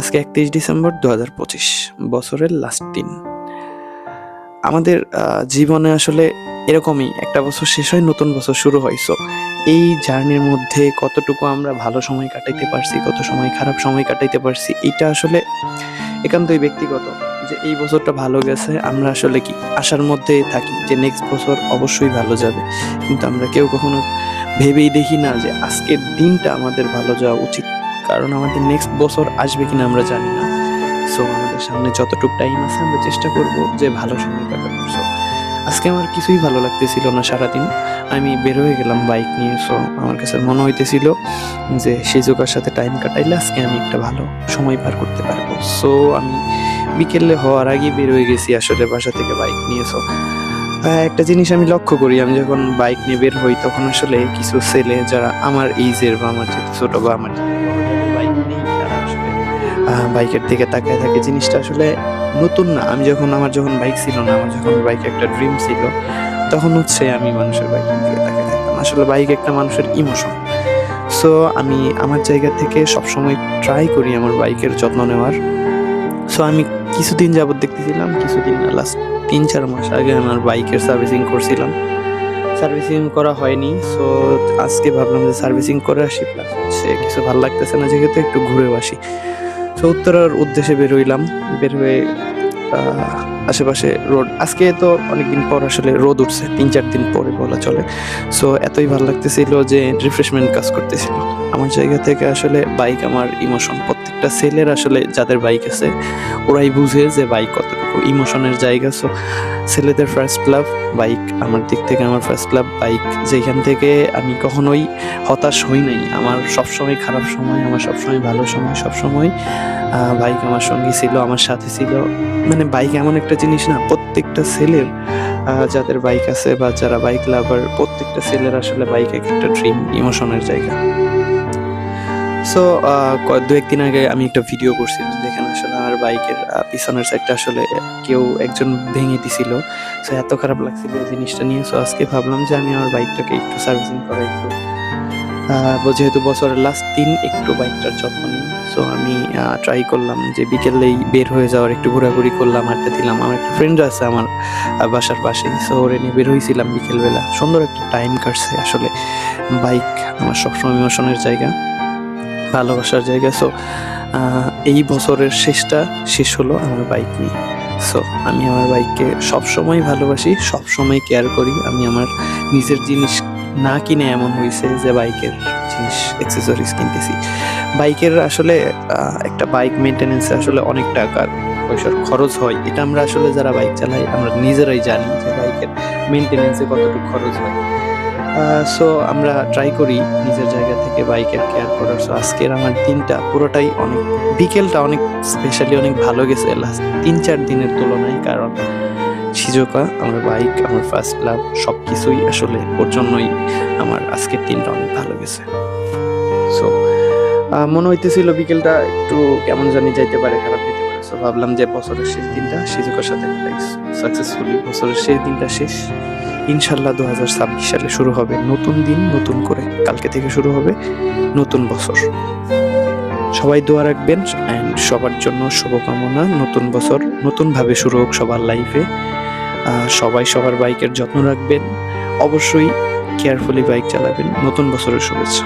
আজকে একত্রিশ ডিসেম্বর দু হাজার পঁচিশ, বছরের লাস্ট দিন। আমাদের জীবনে আসলে এরকমই একটা বছর শেষ হয়, নতুন বছর শুরু হয়। সো এই জার্নির মধ্যে কতটুকু আমরা ভালো সময় কাটাইতে পারছি, কত সময় খারাপ সময় কাটাইতে পারছি, এটা আসলে একান্তই ব্যক্তিগত যে এই বছরটা ভালো গেছে, আমরা আসলে কি আশার মধ্যে থাকি যে নেক্সট বছর অবশ্যই ভালো যাবে। কিন্তু আমরা কেউ কখনো ভেবেই দেখি না যে আজকের দিনটা আমাদের ভালো যাওয়া উচিত। কারণ আমাদের নেক্সট বছর আসবে কিনা আমরা জানি না। সো আমাদের সামনে যতটুকু টাইম আছে, আমরা চেষ্টা করব যে ভালো সময় কাটানোর। সো আজকে আমার কিছুই ভালো লাগতেছিল না সারাদিন। আমি বের হয়ে গেলাম বাইক নিয়ে। সো আমার কাছে মনে হইতেছিল যে সিজুকার সাথে টাইম কাটাইলে আজকে আমি একটা ভালো সময় পার করতে পারব। সো আমি বিকেলে হওয়ার আগে বের হয়ে গেছি আসলে বাসা থেকে বাইক নিয়ে। সো একটা জিনিস আমি লক্ষ্য করি, আমি যখন বাইক নিয়ে বের হই, তখন আসলে কিছু ছেলে যারা আমার এইজের বা আমার যেহেতু ছোট বা আমার বাইকের দিকে তাকায় থাকে। জিনিসটা আসলে নতুন না। আমি যখন, আমার যখন বাইক ছিল না, আমার যখন বাইক একটা ড্রিম ছিল, তখন হচ্ছে আমি মানুষের বাইকের দিকে তাকায় থাকতাম। আসলে বাইক একটা মানুষের ইমোশন সো আমি আমার জায়গা থেকে সবসময় ট্রাই করি আমার বাইকের যত্ন নেওয়ার। সো আমি কিছুদিন যাবত দেখতেছিলাম, কিছুদিন না লাস্ট তিন চার মাস আগে আমার বাইকের সার্ভিসিং করছিলাম। সার্ভিসিং করা হয়নি। সো আজকে ভাবলাম যে সার্ভিসিং করে আসি প্লাস হচ্ছে কিছু ভালো লাগতেছে না, যেহেতু একটু ঘুরেও আসি। উত্তরার উদ্দেশ্যে বের হইলাম। বের হয়ে আশেপাশে রোড। আজকে তো অনেকদিন পর আসলে রোদ উঠছে, তিন চার দিন পরে বলা চলে। সো এতই ভালো লাগতেছিল যে রিফ্রেশমেন্ট কাজ করতেছিল। আমার জায়গা থেকে আসলে বাইক আমার ইমোশন প্রত্যেকটা সেলের আসলে যাদের বাইক আছে, ওরাই বুঝে যে বাইক কতটুকু ইমোশনের জায়গা। সো ছেলেদের ফার্স্ট লাভ বাইক আমার দিক থেকে আমার ফার্স্ট লাভ বাইক যেখান থেকে আমি কখনোই হতাশ হই নাই। আমার সবসময় খারাপ সময়, আমার সবসময় ভালো সময়, সবসময় বাইক আমার সঙ্গী ছিল, আমার সাথে ছিল। মানে বাইক এমন একটা জিনিস না, প্রত্যেকটা ছেলের যাদের বাইক আছে বা যারা বাইক লাভার প্রত্যেকটা ছেলের আসলে বাইক এক একটা ড্রিম ইমোশনের জায়গা। সো দু একদিন আগে আমি একটা ভিডিও করছি যেখানে আসলে আমার বাইকের পিছনের সাইডটা আসলে কেউ একজন ভেঙে দিছিল। সো এত খারাপ লাগছিল জিনিসটা নিয়ে। সো আজকে ভাবলাম যে আমি আমার বাইকটাকে একটু সার্ভিসিং করা একটু। যেহেতু বছরের লাস্ট দিন একটু বাইকটার যত্ন নিই। সো আমি ট্রাই করলাম যে বিকেলেই বের হয়ে যাওয়ার একটু ঘোরাঘুরি করলাম, আড্ডা দিলাম। আমার একটা ফ্রেন্ড আছে আমার বাসার পাশেই সো ওরে নিয়ে বের হয়েছিলাম বিকেলবেলা। সুন্দর একটা টাইম কাটছে আসলে। বাইক আমার সবসময় ইমোশনের জায়গা। ভালোবাসার জায়গা। সো এই বছরের শেষটা শেষ হলো আমার বাইক নিয়ে। সো আমি আমার বাইককে সবসময় ভালোবাসি, সবসময় কেয়ার করি। আমি আমার নিজের জিনিস না কিনে এমন হয়েছে যে বাইকের জিনিস অ্যাক্সেসরিজ কিনতেছি। বাইকের আসলে একটা বাইক মেনটেনেন্সে আসলে অনেক টাকার পয়সার খরচ হয়। এটা আমরা আসলে যারা বাইক চালাই, আমরা নিজেরাই জানি যে বাইকের মেনটেনেন্সে কতটুকু খরচ হয়। সো আমরা ট্রাই করি নিজের জায়গা থেকে বাইকের কেয়ার করার। সো আজকের আমার দিনটা পুরোটাই অনেক, বিকেলটা অনেক স্পেশালি অনেক ভালো গেছে লাস্ট তিন চার দিনের তুলনায়, কারণ সিজোকা আমার বাইক আমার ফার্স্ট লাভ সব কিছুই আসলে ওর জন্যই আমার আজকের দিনটা অনেক ভালো গেছে। সো মনে হইতেছিল বিকেলটা একটু কেমন জানি যাইতে পারে, খারাপ যেতে পারে। সো ভাবলাম যে বছরের শেষ দিনটা সিজোকার সাথে সাকসেসফুলি বছরের শেষ দিনটা শেষ। ইনশাল্লাহ দু হাজার ছাব্বিশ সালে শুরু হবে নতুন দিন, নতুন করে। কালকে থেকে শুরু হবে নতুন বছর। সবাই দোয়া রাখবেন অ্যান্ড সবার জন্য শুভকামনা। নতুন বছর নতুনভাবে শুরু হোক সবার লাইফে সবাই সবার বাইকের যত্ন রাখবেন। অবশ্যই কেয়ারফুলি বাইক চালাবেন। নতুন বছরের শুভেচ্ছা।